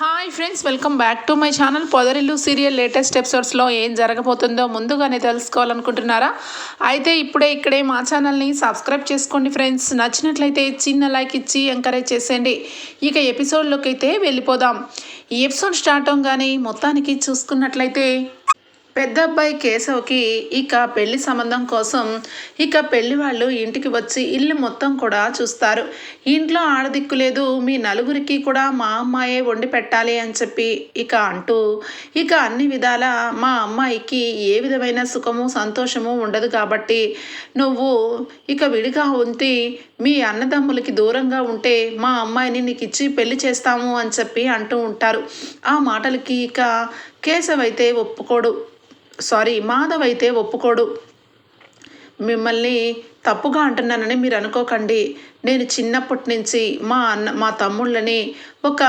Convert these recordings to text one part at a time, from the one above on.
Hi friends welcome back to my channel Podarillu serial latest ఎపిసోడ్స్లో ఏం జరగబోతుందో ముందుగానే తెలుసుకోవాలనుకుంటున్నారా? అయితే ఇప్పుడే ఇక్కడే మా ఛానల్ని సబ్స్క్రైబ్ చేసుకోండి ఫ్రెండ్స్ నచ్చినట్లయితే చిన్న లైక్ ఇచ్చి ఎంకరేజ్ చేసేయండి. ఇక ఎపిసోడ్లోకి అయితే వెళ్ళిపోదాం. ఈ ఎపిసోడ్ స్టార్ట్ అవగానే మొత్తానికి చూసుకున్నట్లయితే పెద్దబ్బాయి కేశవ్కి ఇక పెళ్ళి సంబంధం కోసం ఇక పెళ్ళి వాళ్ళు ఇంటికి వచ్చి ఇల్లు మొత్తం కూడా చూస్తారు. ఇంట్లో ఆడదిక్కు లేదు మీ నలుగురికి కూడా మా అమ్మాయే వండి పెట్టాలి అని చెప్పి ఇక అంటూ ఇక అన్ని విధాల మా అమ్మాయికి ఏ విధమైన సుఖము సంతోషము ఉండదు కాబట్టి నువ్వు ఇక విడిగా ఉంటే మీ అన్నదమ్ములకి దూరంగా ఉంటే మా అమ్మాయిని నీకు ఇచ్చి పెళ్ళి చేస్తాము అని చెప్పి అంటూ ఉంటారు. ఆ మాటలకి ఇక కేశవ్ అయితే ఒప్పుకోడు. సారీ మాధవ్ అయితే ఒప్పుకోడు. మిమ్మల్ని తప్పుగా అంటున్నానని మీరు అనుకోకండి. నేను చిన్నప్పటి నుంచి మా అన్న మా తమ్ముళ్ళని ఒక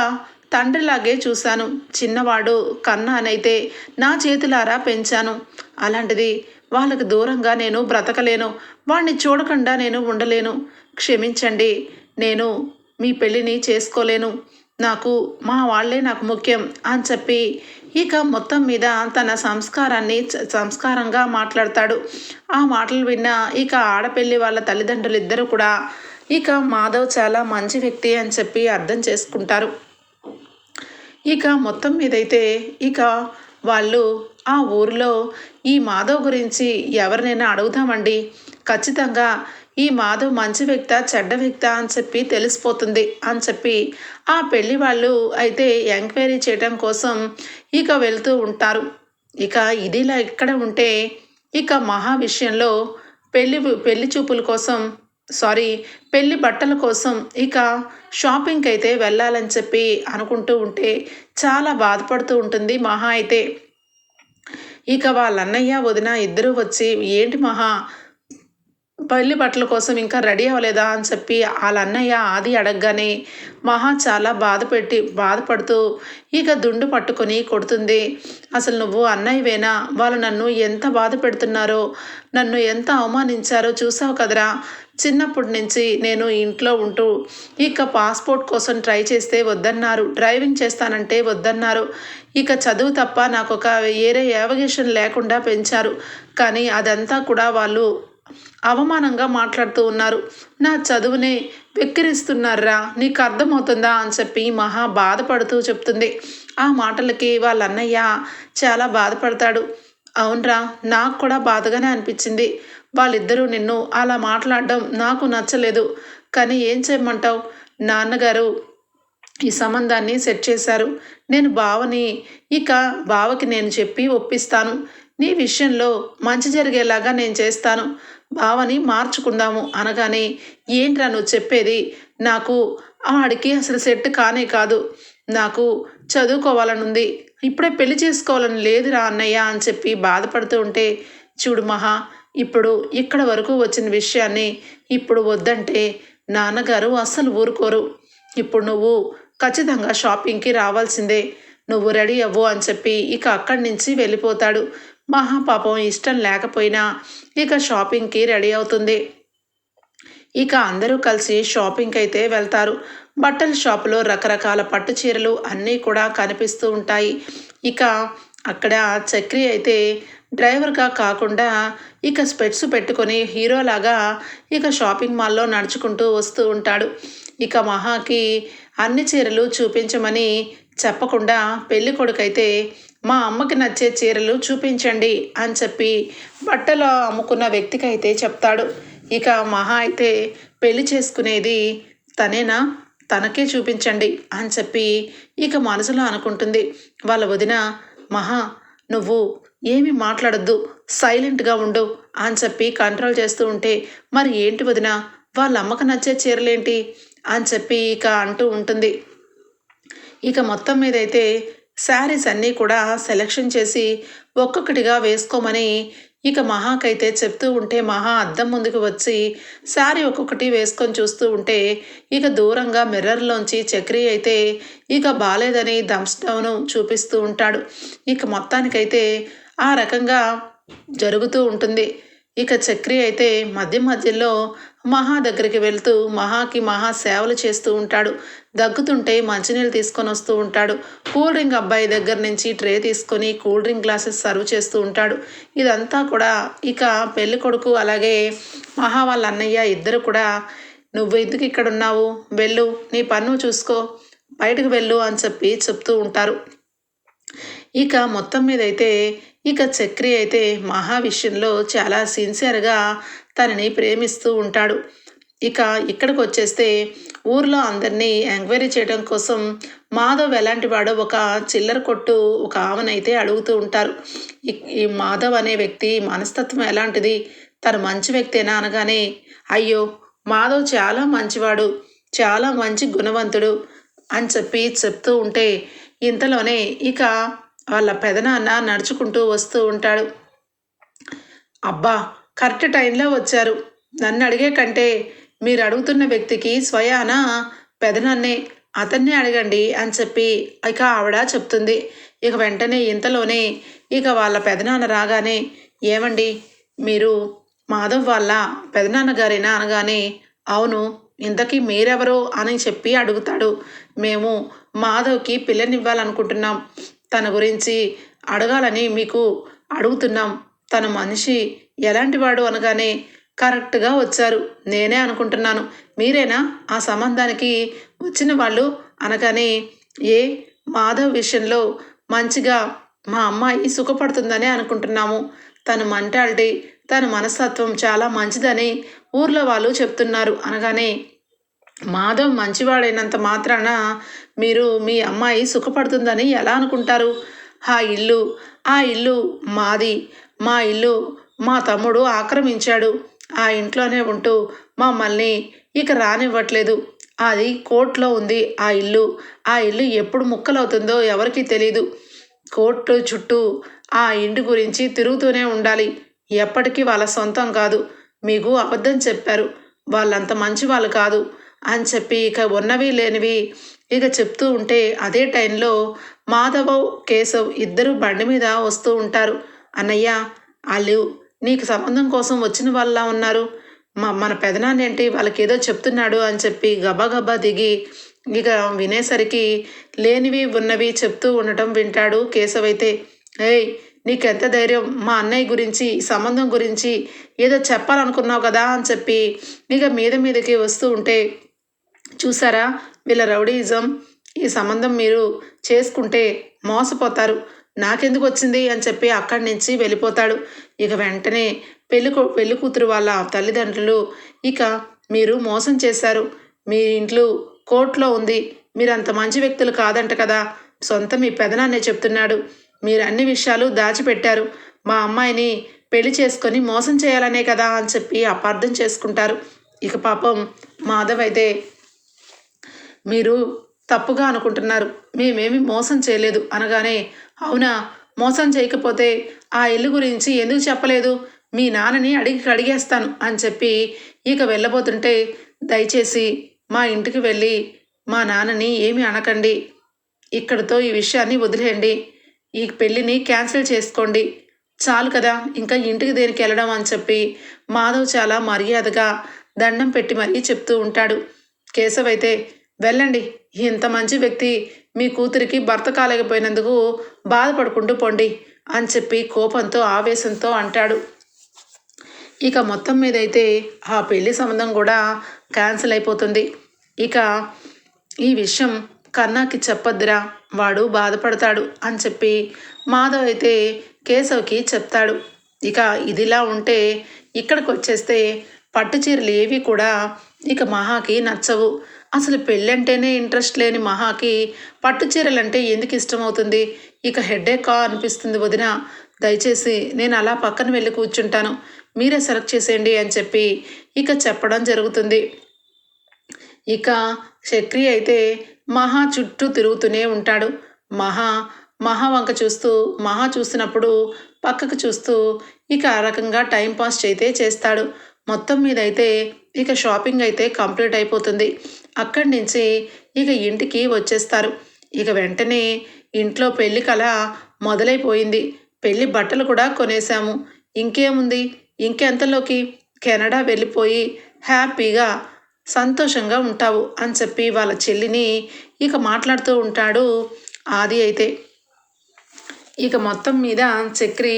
తండ్రిలాగే చూశాను. చిన్నవాడు కన్నా అనైతే నా చేతులారా పెంచాను. అలాంటిది వాళ్ళకు దూరంగా నేను బ్రతకలేను. వాడిని చూడకుండా నేను ఉండలేను. క్షమించండి నేను మీ పెళ్ళిని చేసుకోలేను. నాకు మా వాళ్ళే నాకు ముఖ్యం అని చెప్పి ఇక మొత్తం మీద తన సంస్కారాన్ని చ- సంస్కారంగా మాట్లాడతాడు. ఆ మాటలు విన్న ఇక ఆడపెళ్ళి వాళ్ళ తల్లిదండ్రులు ఇద్దరు కూడా ఇక మాధవ్ చాలా మంచి వ్యక్తి అని చెప్పి అర్థం చేసుకుంటారు. ఇక మొత్తం మీదైతే ఇక వాళ్ళు ఆ ఊరిలో ఈ మాధవ్ గురించి ఎవరినైనా అడుగుదామండి. ఖచ్చితంగా ఈ మాధవ్ మంచి వ్యక్త చెడ్డ వ్యక్త అని చెప్పి తెలిసిపోతుంది అని చెప్పి ఆ పెళ్ళి వాళ్ళు అయితే ఎంక్వైరీ చేయడం కోసం ఇక వెళ్తూ ఉంటారు. ఇక ఇదిలా ఇక్కడ ఉంటే ఇక మహా విషయంలో పెళ్ళి పెళ్ళి చూపుల కోసం సారీ పెళ్ళి బట్టల కోసం ఇక షాపింగ్కి అయితే వెళ్ళాలని చెప్పి అనుకుంటూ ఉంటే చాలా బాధపడుతూ ఉంటుంది మహా అయితే. ఇక వాళ్ళ అన్నయ్య వదిన ఇద్దరూ వచ్చి ఏంటి మహా పెళ్ళి బట్టల కోసం ఇంకా రెడీ అవ్వలేదా అని చెప్పి వాళ్ళ అన్నయ్య ఆది అడగగానే మహా చాలా బాధ పెట్టి బాధపడుతూ ఇక దుండు పట్టుకొని కొడుతుంది. అసలు నువ్వు అన్నయ్యవేనా? వాళ్ళు నన్ను ఎంత బాధ పెడుతున్నారో నన్ను ఎంత అవమానించారో చూసావు కదరా? చిన్నప్పటి నుంచి నేను ఇంట్లో ఉంటూ ఇక పాస్పోర్ట్ కోసం ట్రై చేస్తే వద్దన్నారు. డ్రైవింగ్ చేస్తానంటే వద్దన్నారు. ఇక చదువు తప్ప నాకు ఒక వేరే యావగేషన్ లేకుండా పెంచారు. కానీ అదంతా కూడా వాళ్ళు అవమానంగా మాట్లాడుతూ ఉన్నారు. నా చదువునే వెక్కిరిస్తున్నారా? నీకు అర్థమవుతుందా? అని చెప్పి మహా బాధపడుతూ చెప్తుంది. ఆ మాటలకి వాళ్ళ అన్నయ్య చాలా బాధపడతాడు. అవునరా నాకు కూడా బాధగానే అనిపించింది. వాళ్ళిద్దరూ నిన్ను అలా మాట్లాడడం నాకు నచ్చలేదు. కానీ ఏం చేయమంటావు? నాన్నగారు ఈ సంబంధాన్ని సెట్ చేశారు. నేను బావని ఇక బావకి నేను చెప్పి ఒప్పిస్తాను. నీ విషయంలో మంచి జరిగేలాగా నేను చేస్తాను. భావని మార్చుకుందాము అనగానే ఏంట్రా నువ్వు చెప్పేది? నాకు ఆడికి అసలు సెట్ కానే కాదు. నాకు చదువుకోవాలని ఉంది ఇప్పుడే పెళ్ళి చేసుకోవాలని లేదురా అన్నయ్య అని చెప్పి బాధపడుతూ ఉంటే చూడు మహా ఇప్పుడు ఇక్కడ వరకు వచ్చిన విషయాన్ని ఇప్పుడు వద్దంటే నాన్నగారు అస్సలు ఊరుకోరు. ఇప్పుడు నువ్వు ఖచ్చితంగా షాపింగ్కి రావాల్సిందే. నువ్వు రెడీ అవ్వు అని చెప్పి ఇక అక్కడి నుంచి వెళ్ళిపోతాడు. మహాపాపం ఇష్టం లేకపోయినా ఇక షాపింగ్కి రెడీ అవుతుంది. ఇక అందరూ కలిసి షాపింగ్కి అయితే వెళ్తారు. బట్టల షాపులో రకరకాల పట్టు చీరలు అన్నీ కూడా కనిపిస్తూ ఉంటాయి. ఇక అక్కడ చక్రి అయితే డ్రైవర్గా కాకుండా ఇక స్పెట్స్ పెట్టుకొని హీరోలాగా ఇక షాపింగ్ మాల్లో నడుచుకుంటూ వస్తూ ఉంటాడు. ఇక మహాకి అన్ని చీరలు చూపించమని చెప్పకుండా పెళ్ళి కొడుకైతే మా అమ్మకి నచ్చే చీరలు చూపించండి అని చెప్పి బట్టలు అమ్ముకున్న వ్యక్తికి అయితే చెప్తాడు. ఇక మహా అయితే పెళ్ళి చేసుకునేది తనేనా? తనకే చూపించండి అని చెప్పి ఇక మనసులో అనుకుంటుంది. వాళ్ళ వదిన మహా నువ్వు ఏమి మాట్లాడొద్దు సైలెంట్గా ఉండు అని చెప్పి కంట్రోల్ చేస్తూ ఉంటే మరి ఏంటి వదిన? వాళ్ళ అమ్మకు నచ్చే చీరలేంటి? అని చెప్పి ఇక అంటూ ఉంటుంది. ఇక మొత్తం మీద అయితే శారీస్ అన్నీ కూడా సెలెక్షన్ చేసి ఒక్కొక్కటిగా వేసుకోమని ఇక మహాకైతే చెప్తూ ఉంటే మహా అద్దం ముందుకు వచ్చి శారీ ఒక్కొక్కటి వేసుకొని చూస్తూ ఉంటే ఇక దూరంగా మిర్రర్లోంచి చక్రి అయితే ఇక బాలేదని థమ్స్ డౌన్ చూపిస్తూ ఉంటాడు. ఇక మొత్తానికైతే ఆ రకంగా జరుగుతూ ఉంటుంది. ఇక చక్రి అయితే మధ్య మధ్యలో మహా దగ్గరికి వెళ్తూ మహాకి మహా సేవలు చేస్తూ ఉంటాడు. దగ్గుతుంటే మంచినీళ్ళు తీసుకొని వస్తూ ఉంటాడు. కూల్ డ్రింక్ అబ్బాయి దగ్గర నుంచి ట్రే తీసుకొని కూల్ డ్రింక్ గ్లాసెస్ సర్వ్ చేస్తూ ఉంటాడు. ఇదంతా కూడా ఇక పెళ్ళి కొడుకు అలాగే మహా వాళ్ళ అన్నయ్య ఇద్దరు కూడా నువ్వు ఎందుకు ఇక్కడ ఉన్నావు? వెళ్ళు నీ పన్ను చూసుకో బయటకు వెళ్ళు అని చెప్పి చెప్తూ ఉంటారు. ఇక మొత్తం మీద అయితే ఇక చక్రి అయితే మహా విషయంలో చాలా సిన్సియర్గా తనని ప్రేమిస్తూ ఉంటాడు. ఇక ఇక్కడికి వచ్చేస్తే ఊర్లో అందరినీ ఎంక్వైరీ చేయడం కోసం మాధవ్ ఎలాంటి వాడో ఒక చిల్లర కొట్టు ఒక ఆమెనైతే అడుగుతూ ఉంటారు. ఈ- ఈ మాధవ్ అనే వ్యక్తి మనస్తత్వం ఎలాంటిది? తను మంచి వ్యక్తేనా అనగానే అయ్యో మాధవ్ చాలా మంచివాడు చాలా మంచి గుణవంతుడు అని చెప్పి చెప్తూ ఉంటే ఇంతలోనే ఇక వాళ్ళ పెదనాన్న నడుచుకుంటూ వస్తూ ఉంటాడు. అబ్బా కరెక్ట్ టైంలో వచ్చారు. నన్ను అడిగే కంటే మీరు అడుగుతున్న వ్యక్తికి స్వయాన పెదనాన్నే. అతన్నే అడగండి అని చెప్పి ఇక ఆవిడ చెప్తుంది. ఇక వెంటనే ఇంతలోనే ఇక వాళ్ళ పెదనాన్న రాగానే ఏమండి మీరు మాధవ్ వాళ్ళ పెదనాన్న గారేనా? అనగానే అవును ఇంతకీ మీరెవరు? అని చెప్పి అడుగుతాడు. మేము మాధవ్కి పిల్లనివ్వాలనుకుంటున్నాం. తన గురించి అడగాలని మీకు అడుగుతున్నాం. తన మనిషి ఎలాంటివాడు అనగానే కరెక్ట్గా వచ్చారు. నేనే అనుకుంటున్నాను. మీరేనా? ఆ సంబంధానికి వచ్చిన వాళ్ళు అనగానే ఏ మాధవ్ విషయంలో మంచిగా మా అమ్మాయి సుఖపడుతుందని అనుకుంటున్నాము. తన మెంటాలిటీ తన మనస్తత్వం చాలా మంచిదని ఊర్లో వాళ్ళు చెప్తున్నారు. అనగానే మాధవ్ మంచివాడైనంత మాత్రాన మీరు మీ అమ్మాయి సుఖపడుతుందని ఎలా అనుకుంటారు? ఆ ఇల్లు ఆ ఇల్లు మాది మా ఇల్లు మా తమ్ముడు ఆక్రమించాడు. ఆ ఇంట్లోనే ఉంటూ మమ్మల్ని ఇక రానివ్వట్లేదు. అది కోర్టులో ఉంది ఆ ఇల్లు. ఆ ఇల్లు ఎప్పుడు ముక్కలవుతుందో ఎవరికీ తెలీదు. కోర్టు చుట్టూ ఆ ఇంటి గురించి తిరుగుతూనే ఉండాలి. ఎప్పటికీ వాళ్ళ సొంతం కాదు. మీకు అబద్ధం చెప్పారు. వాళ్ళంత మంచి వాళ్ళు కాదు. అని చెప్పి ఇక ఉన్నవి లేనివి ఇక చెప్తూ ఉంటే అదే టైంలో మాధవ్ కేశవ్ ఇద్దరు బండి మీద వస్తూ ఉంటారు. అన్నయ్య వాళ్ళు నీకు సంబంధం కోసం వచ్చిన వాళ్ళ ఉన్నారు. మా మన పెదనాన్న ఏంటి వాళ్ళకి ఏదో చెప్తున్నాడు అని చెప్పి గబాగబా దిగి ఇక వినేసరికి లేనివి ఉన్నవి చెప్తూ ఉండటం వింటాడు కేశవ్ అయితే. ఏయ్ నీకెంత ధైర్యం? మా అన్నయ్య గురించి సంబంధం గురించి ఏదో చెప్పాలనుకున్నావు కదా అని చెప్పి ఇక మీద మీదకి వస్తూ ఉంటే చూసారా? వీళ్ళ రౌడీయిజం ఈ సంబంధం మీరు చేసుకుంటే మోసపోతారు. నాకెందుకు వచ్చింది అని చెప్పి అక్కడి నుంచి వెళ్ళిపోతాడు. ఇక వెంటనే పెళ్ళి కూ- పెళ్ళి కూతురు వాళ్ళ తల్లిదండ్రులు ఇక మీరు మోసం చేశారు. మీ ఇంట్లో కోర్టులో ఉంది. మీరు అంత మంచి వ్యక్తులు కాదంట కదా. సొంత మీ పెదనాన్నే చెప్తున్నాడు. మీరు అన్ని విషయాలు దాచిపెట్టారు. మా అమ్మాయిని పెళ్ళి చేసుకొని మోసం చేయాలనే కదా అని చెప్పి అపార్థం చేసుకుంటారు. ఇక పాపం మాధవ్ అయితే మీరు తప్పుగా అనుకుంటున్నారు. మేమేమి మోసం చేయలేదు అనగానే అవునా? మోసం చేయకపోతే ఆ ఇల్లు గురించి ఎందుకు చెప్పలేదు? మీ నాన్నని అడిగి అడిగేస్తాను అని చెప్పి ఇక వెళ్ళబోతుంటే దయచేసి మా ఇంటికి వెళ్ళి మా నాన్నని ఏమి అనకండి. ఇక్కడితో ఈ విషయాన్ని వదిలేయండి. ఈ పెళ్ళిని క్యాన్సిల్ చేసుకోండి. చాలు కదా ఇంకా ఇంటికి దేనికి వెళ్ళడం అని చెప్పి మాధవ్ చాలా మర్యాదగా దండం పెట్టి మరీ చెప్తూ ఉంటాడు. కేశవ్ అయితే వెళ్ళండి. ఇంత మంచి వ్యక్తి మీ కూతురికి భర్త కాలేకపోయినందుకు బాధపడుకుంటూ పోండి అని చెప్పి కోపంతో ఆవేశంతో అంటాడు. ఇక మొత్తం మీద అయితే ఆ పెళ్ళి సంబంధం కూడా క్యాన్సిల్ అయిపోతుంది. ఇక ఈ విషయం కన్నాకి చెప్పొద్దురా వాడు బాధపడతాడు అని చెప్పి మాధవ్ అయితే కేశవ్కి చెప్తాడు. ఇక ఇదిలా ఉంటే ఇక్కడికి వచ్చేస్తే పట్టు చీరలు ఏవి కూడా ఇక మహాకి నచ్చవు. అసలు పెళ్ళంటేనే ఇంట్రెస్ట్ లేని మహాకి పట్టు చీరలంటే ఎందుకు ఇష్టమవుతుంది? ఇక హెడ్ఏకా అనిపిస్తుంది వదిన. దయచేసి నేను అలా పక్కన వెళ్ళి కూర్చుంటాను. మీరే సెలెక్ట్ చేసేయండి అని చెప్పి ఇక చెప్పడం జరుగుతుంది. ఇక చక్రి అయితే మహా చుట్టూ తిరుగుతూనే ఉంటాడు. మహా మహా వంక చూస్తూ మహా చూసినప్పుడు పక్కకు చూస్తూ ఇక ఆ రకంగా టైం పాస్ అయితే చేస్తాడు. మొత్తం మీద అయితే ఇక షాపింగ్ అయితే కంప్లీట్ అయిపోతుంది. అక్కడి నుంచి ఇక ఇంటికి వచ్చేస్తారు. ఇక వెంటనే ఇంట్లో పెళ్ళి కళ మొదలైపోయింది. పెళ్ళి బట్టలు కూడా కొనేసాము ఇంకేముంది? ఇంకెంతలోకి కెనడా వెళ్ళిపోయి హ్యాపీగా సంతోషంగా ఉంటావు అని చెప్పి వాళ్ళ చెల్లిని ఇక మాట్లాడుతూ ఉంటాడు ఆది అయితే. ఇక మొత్తం మీద చక్రి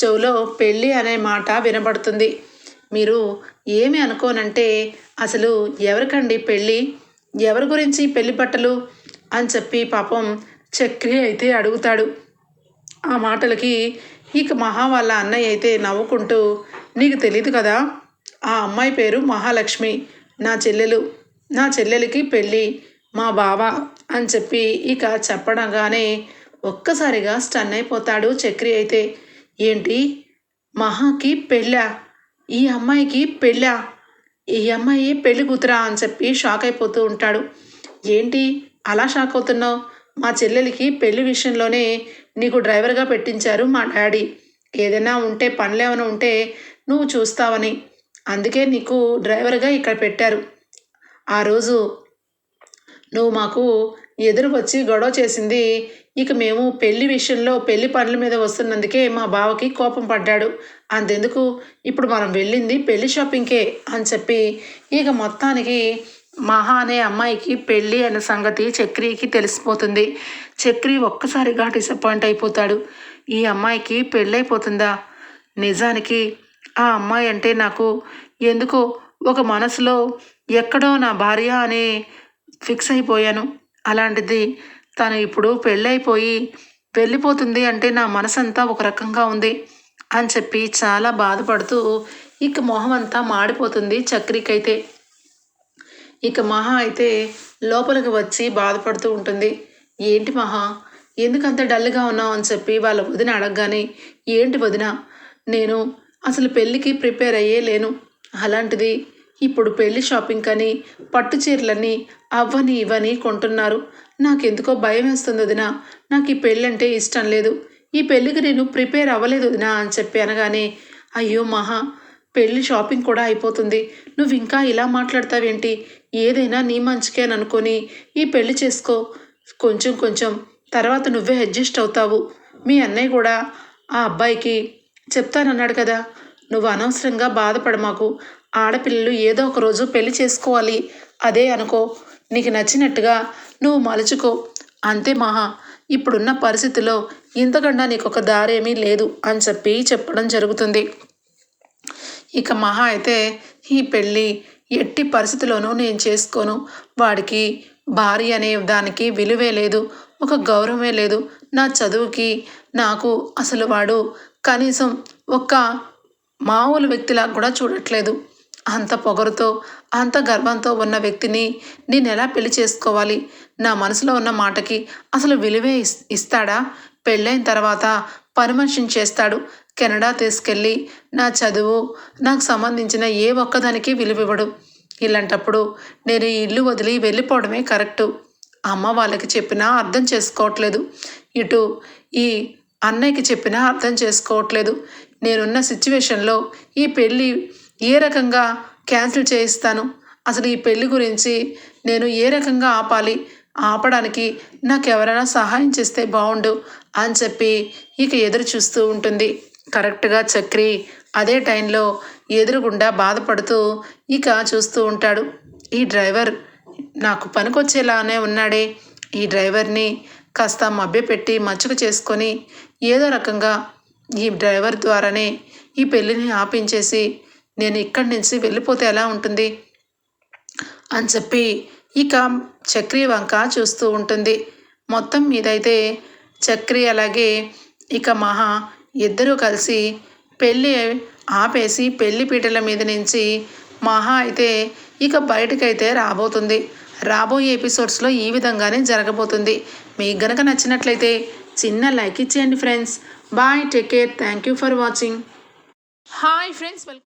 చెవులో పెళ్ళి అనే మాట వినబడుతుంది. మీరు ఏమి అనుకోనంటే అసలు ఎవరికండి పెళ్ళి? ఎవరి గురించి పెళ్ళి బట్టలు అని చెప్పి పాపం చక్రి అయితే అడుగుతాడు. ఆ మాటలకి ఇక మహా వాళ్ళ అన్నయ్య అయితే నవ్వుకుంటూ నీకు తెలియదు కదా ఆ అమ్మాయి పేరు మహాలక్ష్మి. నా చెల్లెలు నా చెల్లెలకి పెళ్ళి మా బావ అని చెప్పి ఇక చెప్పడంగానే ఒక్కసారిగా స్టన్ అయిపోతాడు చక్రి అయితే. ఏంటి? మహాకి పెళ్ళా? ఈ అమ్మాయికి పెళ్ళా? ఈ అమ్మాయి పెళ్ళి కూతురా అని చెప్పి షాక్ అయిపోతూ ఉంటాడు. ఏంటి అలా షాక్ అవుతున్నావు? మా చెల్లెలికి పెళ్ళి విషయంలోనే నీకు డ్రైవర్గా పెట్టించారు మా డాడీ. ఏదైనా ఉంటే పనులు ఏమైనా ఉంటే నువ్వు చూస్తావని. అందుకే నీకు డ్రైవర్గా ఇక్కడ పెట్టారు. ఆ రోజు నువ్వు మాకు ఎదురు వచ్చి గొడవ చేసింది. ఇక మేము పెళ్ళి విషయంలో పెళ్ళి పనుల మీద వస్తున్నందుకే మా బావకి కోపం పడ్డాడు. అంతెందుకు? ఇప్పుడు మనం వెళ్ళింది పెళ్ళి షాపింగ్కే అని చెప్పి ఇక మొత్తానికి మహా అనే అమ్మాయికి పెళ్ళి అనే సంగతి చక్రికి తెలిసిపోతుంది. చక్రి ఒక్కసారిగా డిసప్పాయింట్ అయిపోతాడు. ఈ అమ్మాయికి పెళ్ళైపోతుందా? నిజానికి ఆ అమ్మాయి అంటే నాకు ఎందుకో? ఒక మనసులో ఎక్కడో నా భార్య అనే ఫిక్స్ అయిపోయాను. అలాంటిది తను ఇప్పుడు పెళ్ళైపోయి వెళ్ళిపోతుంది అంటే నా మనసంతా ఒక రకంగా ఉంది అని చెప్పి చాలా బాధపడుతూ ఇక మొహం అంతా మాడిపోతుంది చక్రికైతే. ఇక మహా అయితే లోపలికి వచ్చి బాధపడుతూ ఉంటుంది. ఏంటి మహా? ఎందుకంత డల్గా ఉన్నావు అని చెప్పి వాళ్ళ వదిన అడగగానే ఏంటి వదిన? నేను అసలు పెళ్ళికి ప్రిపేర్ అయ్యే లేను. అలాంటిది ఇప్పుడు పెళ్ళి షాపింగ్ అని పట్టు చీరలని అవ్వని ఇవ్వని కొంటున్నారు. నాకెందుకో భయం వేస్తుంది వదినా. నాకు ఈ పెళ్ళి అంటే ఇష్టం లేదు. ఈ పెళ్ళికి నేను ప్రిపేర్ అవ్వలేదు వదినా అని చెప్పి అనగానే అయ్యో మహా పెళ్ళి షాపింగ్ కూడా అయిపోతుంది. నువ్వు ఇంకా ఇలా మాట్లాడతావేంటి? ఏదైనా నీ మంచికే అనుకొని ఈ పెళ్ళి చేసుకో. కొంచెం కొంచెం. తర్వాత నువ్వే అడ్జస్ట్ అవుతావు. మీ అన్నయ్య కూడా ఆ అబ్బాయికి చెప్తానన్నాడు కదా. నువ్వు అనవసరంగా బాధపడ మాకు ఆడపిల్లలు ఏదో ఒక రోజు పెళ్ళి చేసుకోవాలి. అదే అనుకో. నీకు నచ్చినట్టుగా నువ్వు మలుచుకో. అంతే మహా. ఇప్పుడున్న పరిస్థితిలో ఇంతకన్నా నీకు ఒక దారేమీ లేదు అని చెప్పి చెప్పడం జరుగుతుంది. ఇక మహా అయితే ఈ పెళ్ళి ఎట్టి పరిస్థితిలోనూ నేను చేసుకోను. వాడికి భార్య అనే దానికి విలువే లేదు. ఒక గౌరవమే లేదు. నా చదువుకి నాకు అసలు వాడు కనీసం ఒక్క మామూలు వ్యక్తిలా కూడా చూడట్లేదు. అంత పొగరుతో అంత గర్వంతో ఉన్న వ్యక్తిని నేను ఎలా పెళ్ళి చేసుకోవాలి? నా మనసులో ఉన్న మాటకి అసలు విలువే ఇస్తాడా? పెళ్ళైన తర్వాత పని మనిషిని చేస్తాడు. కెనడా తీసుకెళ్ళి నా చదువు నాకు సంబంధించిన ఏ ఒక్కదానికి విలువివ్వడు. ఇలాంటప్పుడు నేను ఈ ఇల్లు వదిలి వెళ్ళిపోవడమే కరెక్టు. అమ్మ వాళ్ళకి చెప్పినా అర్థం చేసుకోవట్లేదు. ఇటు ఈ అన్నయ్యకి చెప్పినా అర్థం చేసుకోవట్లేదు. నేనున్న సిచ్యువేషన్లో ఈ పెళ్ళి ఏ రకంగా క్యాన్సిల్ చేయిస్తాను? అసలు ఈ పెళ్ళి గురించి నేను ఏ రకంగా ఆపాలి? ఆపడానికి నాకు ఎవరైనా సహాయం చేస్తే బాగుండు అని చెప్పి ఇక ఎదురు చూస్తూ ఉంటుంది. కరెక్ట్గా చక్రి అదే టైంలో ఎదురుగుండా బాధపడుతూ ఇక చూస్తూ ఉంటాడు. ఈ డ్రైవర్ నాకు పనికొచ్చేలానే ఉన్నాడే. ఈ డ్రైవర్ని కాస్త మభ్యపెట్టి మచ్చుకు చేసుకొని ఏదో రకంగా ఈ డ్రైవర్ ద్వారానే ఈ పెళ్ళిని ఆపించేసి నేను ఇక్కడి నుంచి వెళ్ళిపోతే ఎలా ఉంటుంది? అని చెప్పి ఇక చక్రి వంక చూస్తూ ఉంటుంది. మొత్తం మీదైతే చక్రి అలాగే ఇక మహా ఇద్దరూ కలిసి పెళ్ళి ఆపేసి పెళ్ళి పీటల మీద నుంచి మహా అయితే ఇక బయటకైతే రాబోతుంది. రాబోయే ఎపిసోడ్స్లో ఈ విధంగానే జరగబోతుంది. మీకు గనక నచ్చినట్లయితే చిన్న లైక్ ఇచ్చేయండి friends. Bye take care thank you for watching. Hi friends welcome.